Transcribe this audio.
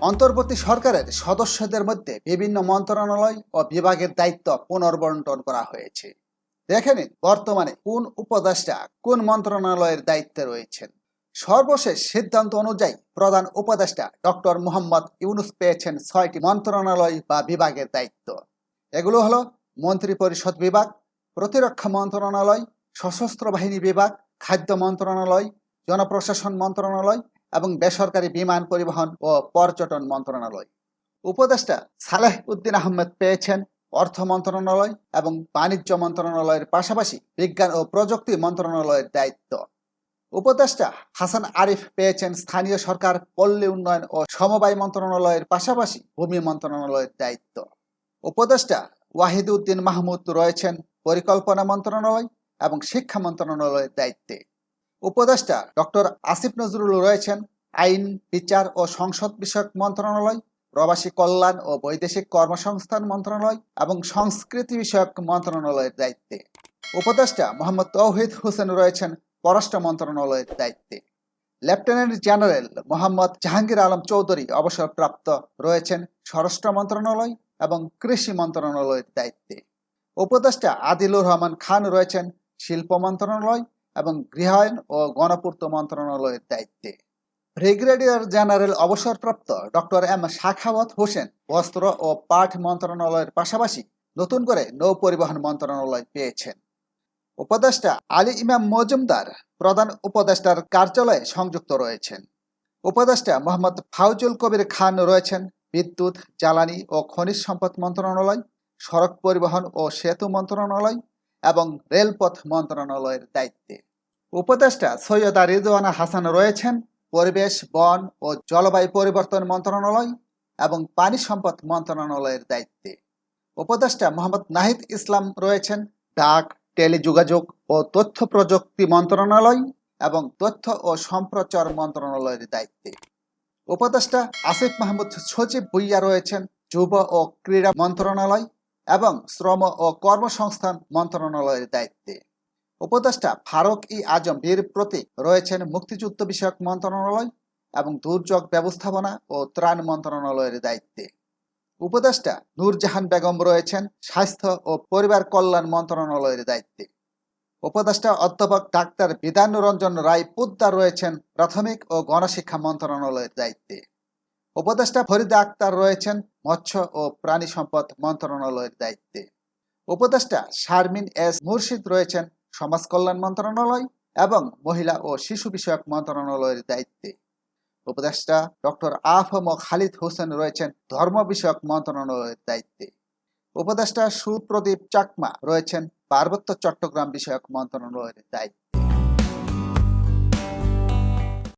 অন্তর্বর্তী সরকারের সদস্যদের মধ্যে বিভিন্ন মন্ত্রণালয় ও বিভাগের দায়িত্ব পুনর্বন্টন করা হয়েছে। দেখে নিন বর্তমানে কোন উপদেষ্টা কোন মন্ত্রণালয়ের দায়িত্বে রয়েছেন। সর্বশেষ সিদ্ধান্ত অনুযায়ী প্রধান উপদেষ্টা ডক্টর মোহাম্মদ ইউনুস পেয়েছেন ছয়টি মন্ত্রণালয় বা বিভাগের দায়িত্ব। এগুলো হলো মন্ত্রী পরিষদ বিভাগ, প্রতিরক্ষা মন্ত্রণালয়, সশস্ত্র বাহিনী বিভাগ, খাদ্য মন্ত্রণালয়, জনপ্রশাসন মন্ত্রণালয় এবং বেসরকারি বিমান পরিবহন ও পর্যটন মন্ত্রণালয়। উপদেষ্টা সালেহ উদ্দিন আহমেদ পেয়েছেন অর্থ মন্ত্রণালয় এবং বাণিজ্য মন্ত্রণালয়ের পাশাপাশি বিজ্ঞান ও প্রযুক্তি মন্ত্রণালয়ের দায়িত্ব। উপদেষ্টা হাসান আরিফ পেয়েছেন স্থানীয় সরকার, পল্লী উন্নয়ন ও সমবায় মন্ত্রণালয়ের পাশাপাশি ভূমি মন্ত্রণালয়ের দায়িত্ব। উপদেষ্টা ওয়াহিদউদ্দিন মাহমুদ রয়েছেন পরিকল্পনা মন্ত্রণালয় এবং শিক্ষা মন্ত্রণালয়ের দায়িত্বে। উপদেষ্টা ডক্টর আসিফ নজরুল রয়েছেন আইন, বিচার ও সংসদ বিষয়ক মন্ত্রণালয়, প্রবাসী কল্যাণ ও বৈদেশিক কর্মসংস্থান মন্ত্রণালয় এবং সংস্কৃতি বিষয়ক মন্ত্রণালয়ের দায়িত্বে। উপদেষ্টা মোহাম্মদ তৌহিদ হোসেন রয়েছেন পররাষ্ট্র মন্ত্রণালয়ের দায়িত্বে। লেফটেন্যান্ট জেনারেল মোহাম্মদ জাহাঙ্গীর আলম চৌধুরী অবসরপ্রাপ্ত রয়েছেন স্বরাষ্ট্র মন্ত্রণালয় এবং কৃষি মন্ত্রণালয়ের দায়িত্বে। উপদেষ্টা আদিলুর রহমান খান রয়েছেন শিল্প মন্ত্রণালয় এবং গৃহায়ন ও গণপূর্ত মন্ত্রণালয়ের দায়িত্বে। ব্রিগেডিয়ার জেনারেল অবসরপ্রাপ্ত ডক্টর এম শাখাওয়াত হোসেন বস্ত্র ও পাট মন্ত্রণালয়ের পাশাপাশি নতুন করে নৌ পরিবহন মন্ত্রণালয় পেয়েছেন। উপদেষ্টা আলী ইমাম মজুমদার প্রধান উপদেষ্টার কার্যালয়ে সংযুক্ত রয়েছেন। উপদেষ্টা মোহাম্মদ ফাউজুল কবির খান রয়েছেন বিদ্যুৎ, জ্বালানি ও খনিজ সম্পদ মন্ত্রণালয়, সড়ক পরিবহন ও সেতু মন্ত্রণালয় এবং রেলপথ মন্ত্রণালয়ের দায়িত্বে। উপদেষ্টা সৈয়দা রিজওয়ানা হাসান রয়েছেন পরিবেশ, বন ও জলবায়ু পরিবর্তন মন্ত্রণালয় এবং পানি সম্পদ মন্ত্রণালয়ের দায়িত্বে। উপদেষ্টা মোহাম্মদ নাহিদ ইসলাম রয়েছেন ডাক, টেলিযোগাযোগ ও তথ্য প্রযুক্তি মন্ত্রণালয় এবং তথ্য ও সম্প্রচার মন্ত্রণালয়ের দায়িত্বে। উপদেষ্টা আসিফ মাহমুদ সচিব ভুইয়া রয়েছেন যুব ও ক্রীড়া মন্ত্রণালয় এবং শ্রম ও কর্মসংস্থান মন্ত্রণালয়ের দায়িত্বে। উপদেষ্টা ফারুক ই আজম বীর প্রতি রয়েছেন মুক্তিযুদ্ধ বিষয়ক মন্ত্রণালয় এবং দুর্যোগ ব্যবস্থাপনা ও ত্রাণ মন্ত্রণালয়ের দায়িত্বে। উপদেষ্টা নূরজাহান বেগম রয়েছেন স্বাস্থ্য ও পরিবার কল্যাণ মন্ত্রণালয়ের দায়িত্বে। উপদেষ্টা অধ্যাপক ডাক্তার বিধান রঞ্জন রায় পুদ্দার রয়েছেন প্রাথমিক ও গণশিক্ষা মন্ত্রণালয়ের দায়িত্বে। উপদেষ্টা ফরিদা আক্তার রয়েছেন মৎস্য ও প্রাণী সম্পদ মন্ত্রণালয়ের দায়িত্বে। উপদেষ্টা শারমিন এস মুর্শিদ রয়েছেন সমাজ কল্যাণ মন্ত্রণালয় এবং মহিলা ও শিশু বিষয়ক মন্ত্রণালয়ের দায়িত্বে। উপদেষ্টা ডক্টর আফম খালিদ হোসেন রয়েছেন ধর্ম বিষয়ক মন্ত্রণালয়ের দায়িত্বে। উপদেষ্টা সুপ্রদীপ চাকমা রয়েছেন পার্বত্য চট্টগ্রাম বিষয়ক মন্ত্রণালয়ের দায়িত্বে।